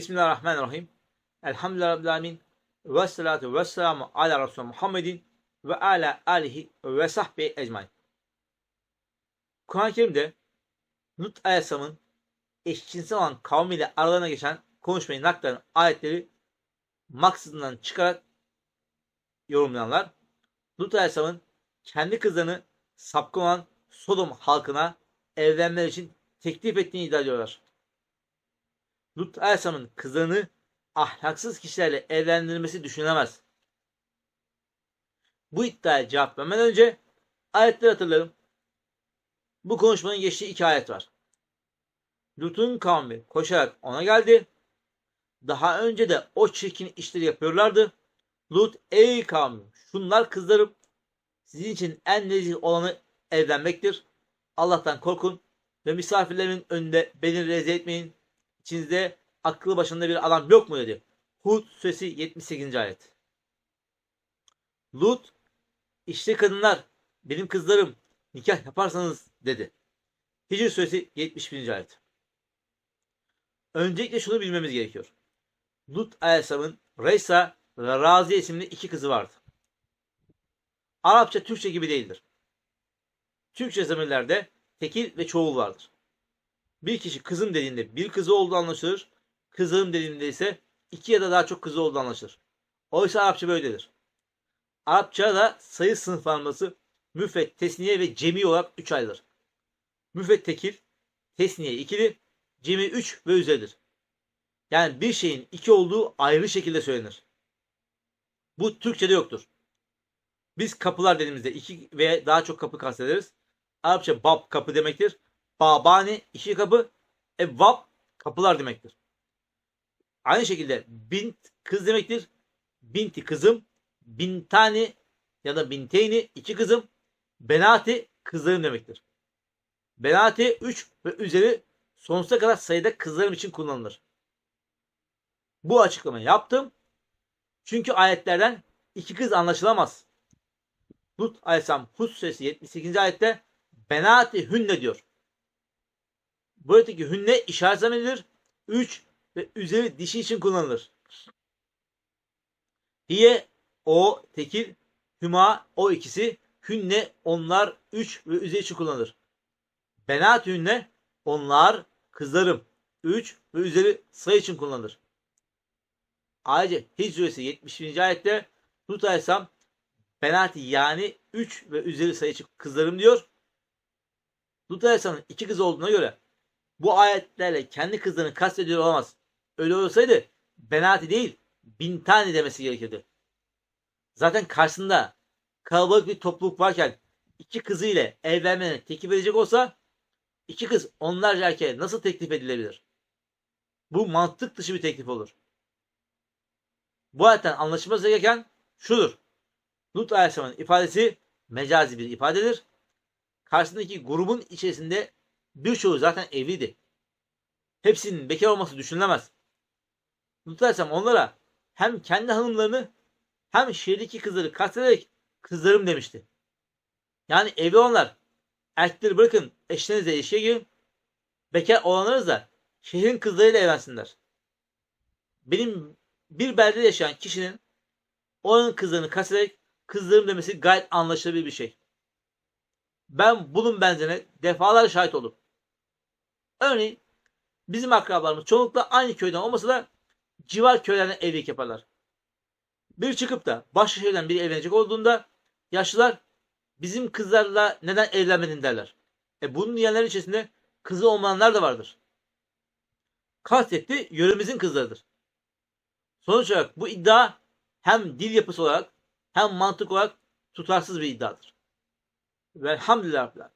Bismillahirrahmanirrahim. Elhamdülillahi Rabbil Alemin. Ve salatu ve selamu ala Resulü Muhammedin ve ala alihi ve sahbihi ecmain. Kur'an-ı Kerim'de Lut Aleyhisselam'ın eşcinsel olan kavmiyle aralarına geçen konuşmayı nakleden ayetleri maksudundan çıkarak yorumlayanlar Lut Aleyhisselam'ın kendi kızlarını sapkın olan Sodom halkına evlenmeleri için teklif ettiğini iddia ediyorlar. Lut Aleyhisselam'ın kızlarını ahlaksız kişilerle evlendirilmesi düşünülemez. Bu iddiaya cevap vermeden önce ayetleri hatırlayalım. Bu konuşmanın geçtiği iki ayet var. Lut'un kavmi koşarak ona geldi. Daha önce de o çirkin işleri yapıyorlardı. Lut ey kavmim şunlar kızlarım sizin için en nezih olanı evlenmektir. Allah'tan korkun ve misafirlerimin önünde beni rezil etmeyin. İçinizde aklı başında bir adam yok mu dedi. Hud suresi 78. ayet. Lut işte kadınlar benim kızlarım nikah yaparsanız dedi. Hicr suresi 71. ayet. Öncelikle şunu bilmemiz gerekiyor. Lut Aleyhisselam'ın Reysa ve Raziye isimli iki kızı vardı. Arapça Türkçe gibi değildir. Türkçe zamirlerde tekil ve çoğul vardır. Bir kişi kızım dediğinde bir kızı olduğu anlaşılır. Kızım dediğinde ise iki ya da daha çok kızı olduğu anlaşılır. Oysa Arapça böyledir. Arapçada sayı sınıflanması müfret, tesniye ve cemi olarak üç ayrılır. Müfret tekil, tesniye ikili, cemi üç ve üzeridir. Yani bir şeyin iki olduğu ayrı şekilde söylenir. Bu Türkçe'de yoktur. Biz kapılar dediğimizde iki veya daha çok kapı kastederiz. Arapça bab kapı demektir. Babani iki kapı. Evvab kapılar demektir. Aynı şekilde bint kız demektir. Binti kızım. Bintani ya da binteyni iki kızım. Benati kızlarım demektir. Benati 3 ve üzeri sonsuza kadar sayıda kızlarım için kullanılır. Bu açıklamayı yaptım. Çünkü ayetlerden iki kız anlaşılamaz. Lut Aleyhisselam Hud suresi 78. ayette Benati hünne diyor. Buradaki hünne işaret zamiridir. 3 ve üzeri dişi için kullanılır. Hiye o tekil, hüma o ikisi, hünne onlar 3 ve üzeri için kullanılır. Benat hünne onlar kızlarım 3 ve üzeri sayı için kullanılır. Ayrıca Hicr suresi 71. ayette Lut Aleyhisselam Benati yani 3 ve üzeri sayı için kızlarım diyor. Lut Aleyhisselam'ın iki kız olduğuna göre bu ayetlerle kendi kızlarını kastediyor olamaz. Öyle olsaydı Benati değil Bintani demesi gerekirdi. Zaten karşısında kalabalık bir topluluk varken iki kızı ile evlenmeni teklif edecek olsa iki kız onlarca erkeğe nasıl teklif edilebilir? Bu mantık dışı bir teklif olur. Bu ayetten anlaşılması gereken şudur. Lut Aleyhisselam'ın ifadesi mecazi bir ifadedir. Karşısındaki grubun içerisinde birçoğu zaten evliydi. Hepsinin bekar olması düşünülemez. Aleyhisselam onlara hem kendi hanımlarını hem şehirdeki kızları kastederek kızlarım demişti. Yani evli olanlar erkekleri bırakın eşlerinizle ilişkiye girin. Bekar olanlarınız da şehrin kızlarıyla evlensinler. Benim bir beldede yaşayan kişinin onun kızlarını kastederek kızlarım demesi gayet anlaşılabilir bir şey. Ben bunun benzerine defalarca şahit oldum. Örneğin bizim akrabalarımız çoğunlukla aynı köyden olmasa da civar köylerden evlilik yaparlar. Bir çıkıp da başka şehirden biri evlenecek olduğunda yaşlılar bizim kızlarla neden evlenmedin derler. E bunun diyenlerin içerisinde kızı olmayanlar da vardır. Kastetti yöremizin kızlarıdır. Sonuç olarak bu iddia hem dil yapısı olarak hem mantık olarak tutarsız bir iddiadır. Velhamdülillah.